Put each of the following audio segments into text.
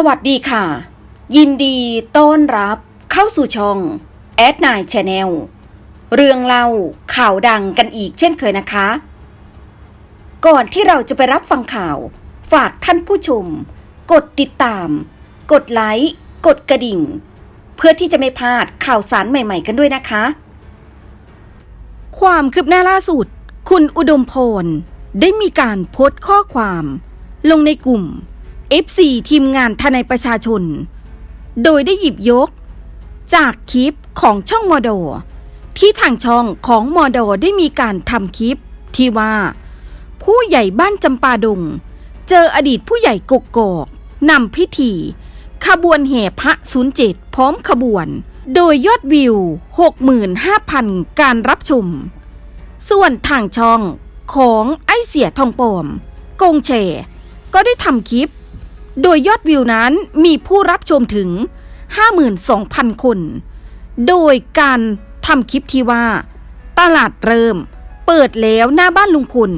สวัสดีค่ะ ยินดีต้อนรับเข้าสู่ช่องแอดนายชาแนลเรื่องเล่าข่าวดังกันอีกเช่นเคยนะคะ ก่อนที่เราจะไปรับฟังข่าว ฝากท่านผู้ชม กดติดตาม กดไลค์ กดกระดิ่ง เพื่อที่จะไม่พลาดข่าวสารใหม่ๆกันด้วยนะคะ ความคืบหน้าล่าสุด คุณอุดมพรได้มีการโพสต์ข้อความ ลงในกลุ่ม FC ทีมงานทนายประชาชน โดยได้หยิบยก จากคลิปของช่องมอดอที่ทางช่องของมอดอได้มีการทำคลิป ที่ว่า ผู้ใหญ่บ้านจำปาดง เจออดีตผู้ใหญ่กกกอกนำพิธี ขบวนแห่พระศูนย์เจ็ดพร้อมขบวน โดยยอดวิว 65,000 การรับชม ส่วนทางช่องของไอเสียทองปลอม กงแชก็ได้ทำคลิป โดยยอดวิวนั้นมีผู้รับชมถึง 52,000 คน โดยการทำคลิปที่ว่า ตลาดเริ่ม เปิดแล้วหน้าบ้านลุงพล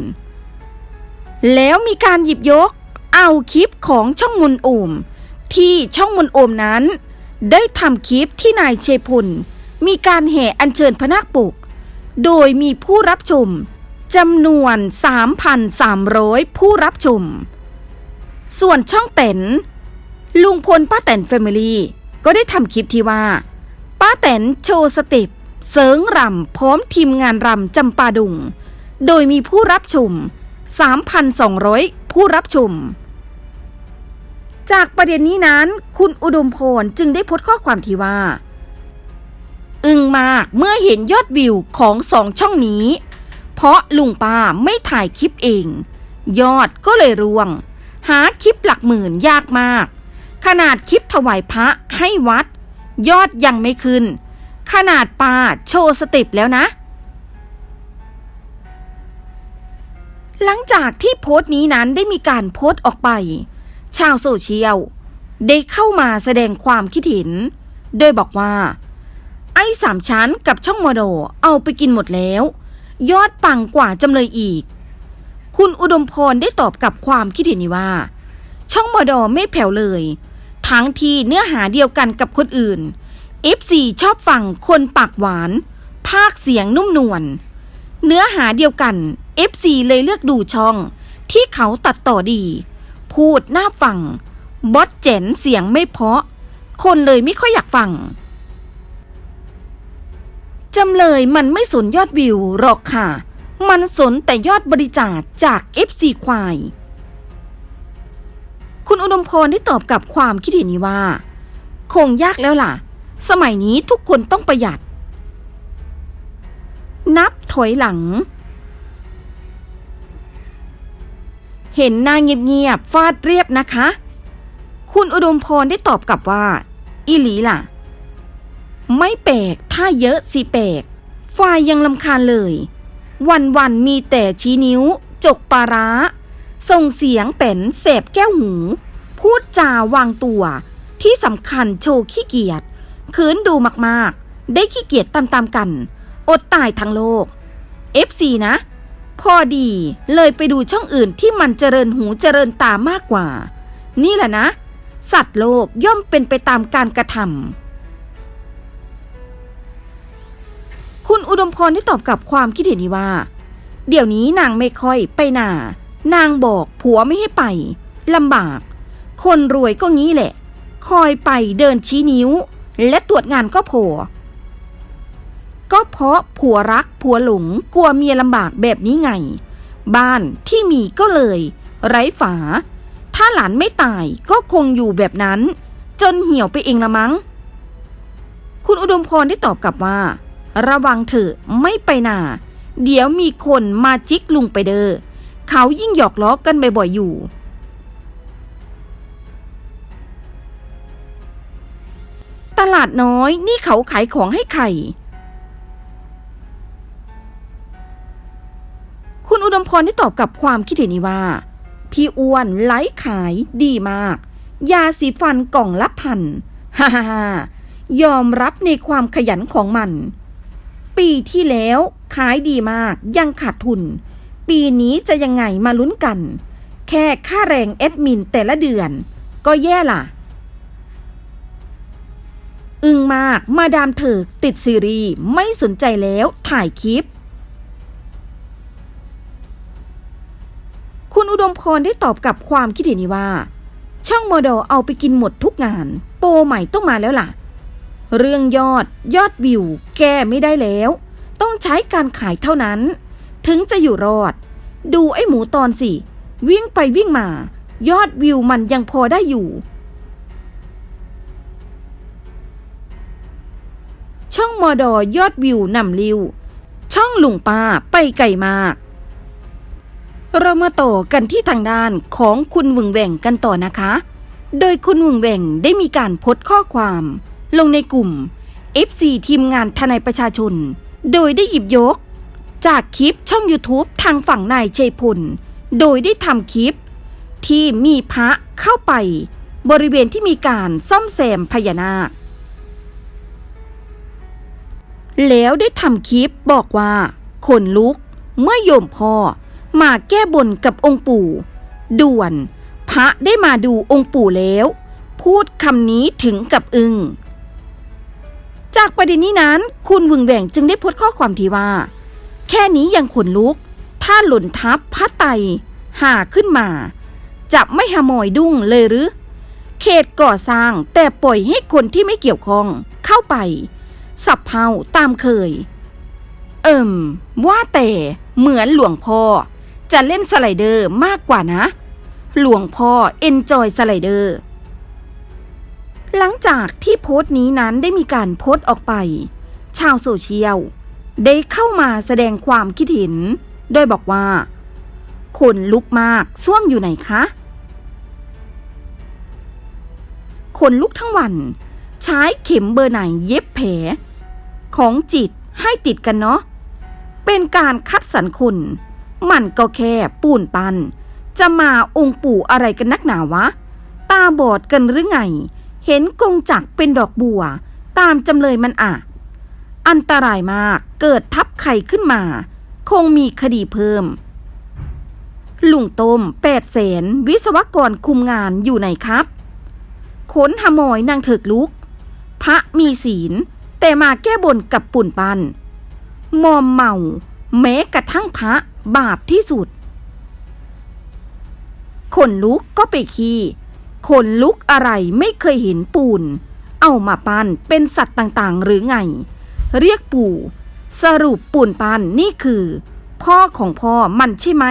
แล้วมีการหยิบยก เอาคลิปของช่องมนโอม ที่ช่องมนโอมนั้น ได้ทำคลิปที่นายเชพลมีการแห่อัญเชิญพระนาคปก โดยมีผู้รับชมจำนวน 3,300 ผู้รับชม ส่วนช่องเต็นลุงพลป้าแตนแฟมิลี่ก็ได้ทำคลิปที่ว่า ป้าแตนโชว์สเต็ปเสริงรำพร้อมทีมงานรำจำปาดุง โดยมีผู้รับชม 3,200 ผู้รับชม จากประเด็นนี้นั้น คุณอุดมพรจึงได้โพสต์ข้อความที่ว่า อึ้งมากเมื่อเห็นยอดวิวของสองช่องนี้ เพราะลุงป้าไม่ถ่ายคลิปเอง ยอดก็เลยร่วง หาคลิปหลักหมื่นยากมาก ขนาดคลิปถวายพระให้วัด ยอดยังไม่ขึ้น ขนาดปาโชว์สเต็ปแล้วนะ หลังจากที่โพสต์นี้นั้นได้มีการโพสต์ออกไป ชาวโซเชียลได้เข้ามาแสดงความคิดเห็น โดยบอกว่า ไอ้สามชั้นกับช่องโมโดเอาไปกินหมดแล้ว ยอดปังกว่าจำเลยอีก คุณอุดมพรได้ตอบกับความคิดเห็นนี้ว่า ช่องมอดอไม่แผ่วเลย ทั้งที่เนื้อหาเดียวกันกับคนอื่น F4 ชอบฟังคนปากหวาน ภาคเสียงนุ่มนวลเนื้อหาเดียวกัน F4 เลยเลือกดูช่อง ที่เขาตัดต่อดี พูดน่าฟัง บอสเจ๋นเสียงไม่เพาะ คนเลยไม่ค่อยอยากฟังจำเลยมันไม่สนยอดวิวหรอกค่ะ มันสนแต่ยอดบริจาคจาก FC ควาย คุณอุดมพรได้ตอบกับความคิดเห็นนี้ว่า คงยากแล้วล่ะ สมัยนี้ทุกคนต้องประหยัด นับถอยหลัง เห็นหน้าเงียบๆฟาดเรียบนะคะ คุณอุดมพรได้ตอบกลับว่า อีหลีล่ะ ไม่แปลกถ้าเยอะสิแปลกฝ่ายยังลำคาญเลย วันวันๆมีแต่ชี้นิ้ว จกปลาร้า ส่งเสียงเป็นเสบแก้วหู พูดจาวางตัว ที่สำคัญโชว์ขี้เกียจคืนดูมากๆ ได้ขี้เกียจตามๆกัน อดตายทั้งโลก FC นะ พอดีเลยไปดูช่องอื่นที่มันเจริญหูเจริญตามากกว่า นี่แหละนะ สัตว์โลกย่อมเป็นไปตามการกระทำ คุณอุดมพรได้ตอบกับความคิดเห็นนี้ว่า เดี๋ยวนี้นางไม่ค่อยไปหนานางบอกผัวไม่ให้ไปลำบาก คนรวยก็งี้แหละ คอยไปเดินชี้นิ้ว และตรวจงานก็โผก็เพราะผัวรักผัวหลงกลัวเมียลำบากแบบนี้ไง บ้านที่มีก็เลย ไร้ฝา ถ้าหลานไม่ตายก็คงอยู่แบบนั้น จนเหี่ยวไปเองละมั้ง คุณอุดมพรได้ตอบกลับว่า ระวังเถอะไม่ไปนาเดี๋ยวมีคนมาจิกลุงไปเดอ้อเขายิ่งหยอกล้อกันบ่อยๆอยู่ ตลาดน้อยนี่เขาขายของให้ใคร คุณอุดมพรได้ตอบกับความคิดเห็นนี้ว่า พี่อ้วนไลฟ์ขายดีมาก ยาสีฟันกล่องละพัน ฮ่าฮ่าฮ่ายอมรับในความขยันของมัน ปีที่แล้วขายดีมากยังขาดทุน ปีนี้จะยังไงมาลุ้นกัน แค่ค่าแรงแอดมินแต่ละเดือน ก็แย่ล่ะ อึ้งมากมาดามเถิกติดซีรีส์ไม่สนใจแล้วถ่ายคลิป คุณอุดมพรได้ตอบกับความคิดเห็นนี้ว่า ช่องโมดอเอาไปกินหมดทุกงาน โปรใหม่ต้องมาแล้วล่ะ เรื่องยอดยอดวิว แก้ไม่ได้แล้ว ต้องใช้การขายเท่านั้น ถึงจะอยู่รอด ดูไอ้หมูตอนสิ วิ่งไปวิ่งมา ยอดวิวมันยังพอได้อยู่ ช่องมอดอยอดวิวนำลิว ช่องลุงป้าไปไกลมาก เรามาต่อกันที่ทางด้านของคุณวึงแหว่งกันต่อนะคะ โดยคุณวึงแหว่งได้มีการโพสต์ข้อความ ลงในกลุ่ม FC ทีมงานทนายประชาชน โดยได้หยิบยก จากคลิปช่อง YouTube ทางฝั่งนายเชยพล โดยได้ทำคลิป ที่มีพระเข้าไป บริเวณที่มีการซ่อมแซมพญานาค แล้วได้ทำคลิปบอกว่าขนลุกเมื่อโยมพ่อมาแก้บนกับองค์ปู่ ด่วน พระได้มาดูองค์ปู่แล้ว พูดคำนี้ถึงกับอึง จากประเด็นนี้นั้น คุณวึงแหว่งจึงได้โพสต์ข้อความที่ว่า แค่นี้ยังขนลุก ถ้าหล่นทับพระไตรหาขึ้นมา จะไม่หมอยดุ้งเลยหรือ เขตก่อสร้างแต่ปล่อยให้คนที่ไม่เกี่ยวข้องเข้าไป สับเพาตามเคย เอิ่ม ว่าแต่เหมือนหลวงพ่อ จะเล่นสไลเดอร์มากกว่านะ หลวงพ่อเอนจอยสไลเดอร์ หลังจากที่โพสต์นี้นั้นได้มีการโพสต์ออกไป ชาวโซเชียลได้เข้ามาแสดงความคิดเห็น โดยบอกว่า คนลุกมากส้วมอยู่ไหนคะคนลุกทั้งวัน ใช้เข็มเบอร์ไหนเย็บแผล ของจิตให้ติดกันเนาะเป็นการคัดสรรคนมันก็แค่ปูนปัน จะมาองค์ปู่อะไรกันนักหนาวะ ตาบอดกันหรือไง เห็นกงจักเป็นดอกบัว ตามจำเลยมันอะ อันตรายมากเกิดทับไข่ขึ้นมา คงมีคดีเพิ่ม ลุงต้มแปดแสนวิศวกรคุมงานอยู่ไหนครับ ขนหมอยนางเถิกลุก พระมีศีล แต่มาแก้บนกับปุ่นปัน มอมเมา แม้กระทั่งพระบาปที่สุดขนลุกก็ไปขี้ ขนลุกอะไรไม่เคยเห็นปูน เอามาปั้นเป็นสัตว์ต่างๆ หรือไง เรียกปู่ สรุปปูนปันนี่คือ พ่อของพ่อมันใช่ไหม